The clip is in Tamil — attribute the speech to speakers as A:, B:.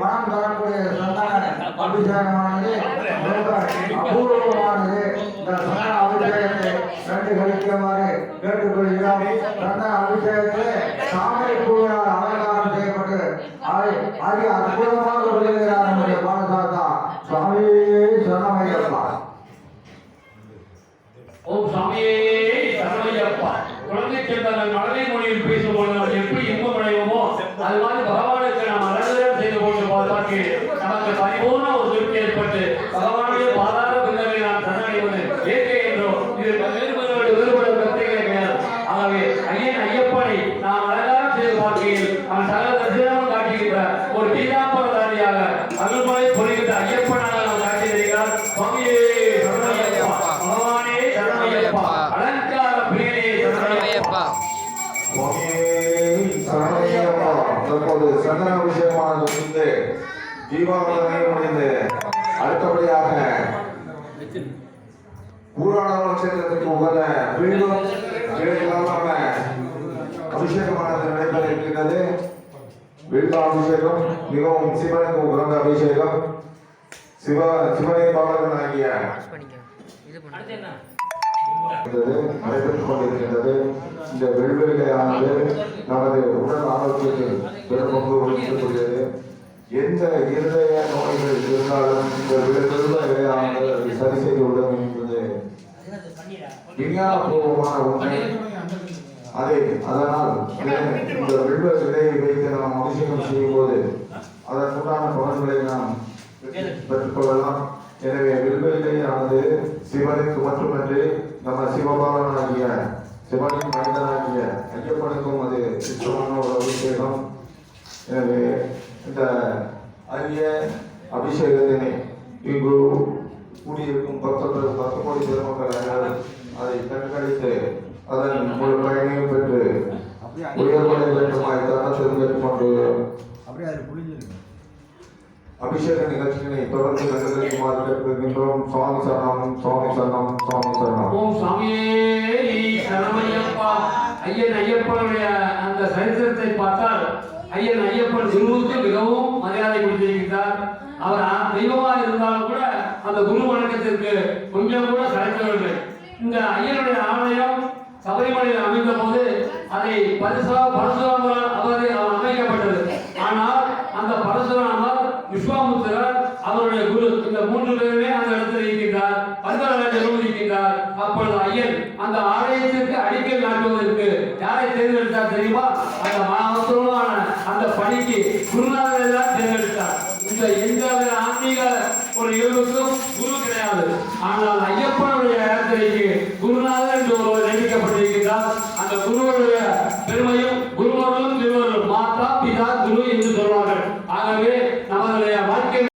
A: மனம் தரக்கூடிய சந்தன அபிஷேகமானது அபூர்வமானது இந்த சந்தன அபிஷேகத்தை கண்டு கழிக்குமாறு கேட்டுக்கொள்கிறோம். சந்தன
B: அபிஷேகத்தை குழந்தை மழலை மொழியில் பேசும்போது நாம் எப்படி இன்பம் அடைவோமோ அது மாதிரி பகவானுக்கு நாம் அலங்காரம் செய்து கொண்டு பார்த்தாக்கு நமக்கு பரிபூர்ண ஒரு திருப்தி ஏற்பட்டு பகவானுடைய பாதார பின்னரை நாம் சரணடைவது இயற்கை என்றோ இது வேறுபடுவது வேறுபடும் கருத்துக்களே கிடையாது ஆகவே ஐயன் ஐயப்பனை நாம் அலங்காரம் செய்து பார்க்கையில் அவன் சகல தரிசனம் காட்டுகின்ற ஒரு பீதாம்பரதாரியாக அருள்மலை பொழிகின்ற ஐயப்பனாக நாம் காட்டியிருக்கிறார் சுவாமியே
A: சரணமையப்பா தற்போது சந்தன அபிஷேகமானது முடிந்து தீபாவளி முடிந்து அடுத்தபடியாக பூராண நட்சத்திரத்துக்கு உகந்த மீண்டும் இடையிலாம அபிஷேகமானது நடைபெற இருக்கின்றது வில்வ அபிஷேகம் மிகவும் சிவனுக்கு உகந்த அபிஷேகம். சிவ சிவனை பாலகன் ஆகிய நடைபெற்றுக் கொண்டிருக்கின்றது இந்த வெள்வெளியானது நமது உடல் ஆரோக்கியத்தில் பெரும்பங்கு வகிக்கக்கூடியது எந்த இருதய நோய்கள் இருந்தாலும் இந்த வெள்வெளியானது அதை சரி செய்து உதவும் என்பது விஞ்ஞானபூர்வமான உண்மை. அதை அதனால் இந்த வெள்வ விலையை வைத்து நாம் அபிஷேகம் செய்யும் போது அதற்குண்டான பலன்களை நாம் பெற்றுக்கொள்ளலாம். எனவே வில்வெளியானது சிவனுக்கு மட்டுமன்றி நம்ம சிவபாலனாகிய சிவனின் மனிதனாகிய ஐயப்பனுக்கும் அது சித்தமான ஒரு அபிஷேகம் எனவே இந்த அரிய அபிஷேகத்தினை இங்கு கூடியிருக்கும் பக்தர்கள் பத்து கோடி பெருமக்கள் அதை கண்காணித்து அதன் ஒரு பயனையும் பெற்று உயர்வடை வேண்டுமாய் தருணத்தில் கொண்டு
C: அப்படியே அது புரிஞ்சிருக்கு
A: அபிஷேக நிகழ்ச்சியினை தொடர்ந்து கண்டுகளிக்குமாறு கேட்டுக்கொள்கின்றோம் சுவாமி சரணம் சுவாமி சரணம் சுவாமி சரணம்
B: ஓம் சுவாமியே சரணமையப்பா ஐயன் ஐயப்பனுடைய அந்த சரித்திரத்தை பார்த்தால் ஐயன் ஐயப்பன் குருவுக்கு மிகவும் மரியாதை கொடுத்திருக்கிறார். அவர் தெய்வமாக இருந்தாலும் கூட அந்த குரு வணக்கத்திற்கு கொஞ்சம் கூட சளைத்தவர்கள் இந்த ஐயனுடைய ஆலயம் சபரிமலையில் அமைந்த போது அதை பரிசுரா பரசுராமரால் அவர் அமைக்கப்பட்டது ஆனால் அந்த பரசுராமர் விஸ்வாமுத்திரர் அவருடைய குரு இந்த மூன்று பேருமே அந்த இடத்தில் இருக்கின்றார் பரிதாரராஜர் இருக்கின்றார் அப்பொழுது ஐயன் அந்த ஆலயத்திற்கு அடிக்கல் நாட்டுவதற்கு யாரை தேர்ந்தெடுத்தார் தெரியுமா? அந்த மகத்துவமான அந்த பணிக்கு குருநாதரை தான் தேர்ந்தெடுத்தார். இந்த எந்த ஆன்மீக ஒரு இருவருக்கும் குரு கிடையாது. ஆனால் ஐயப்பனுடைய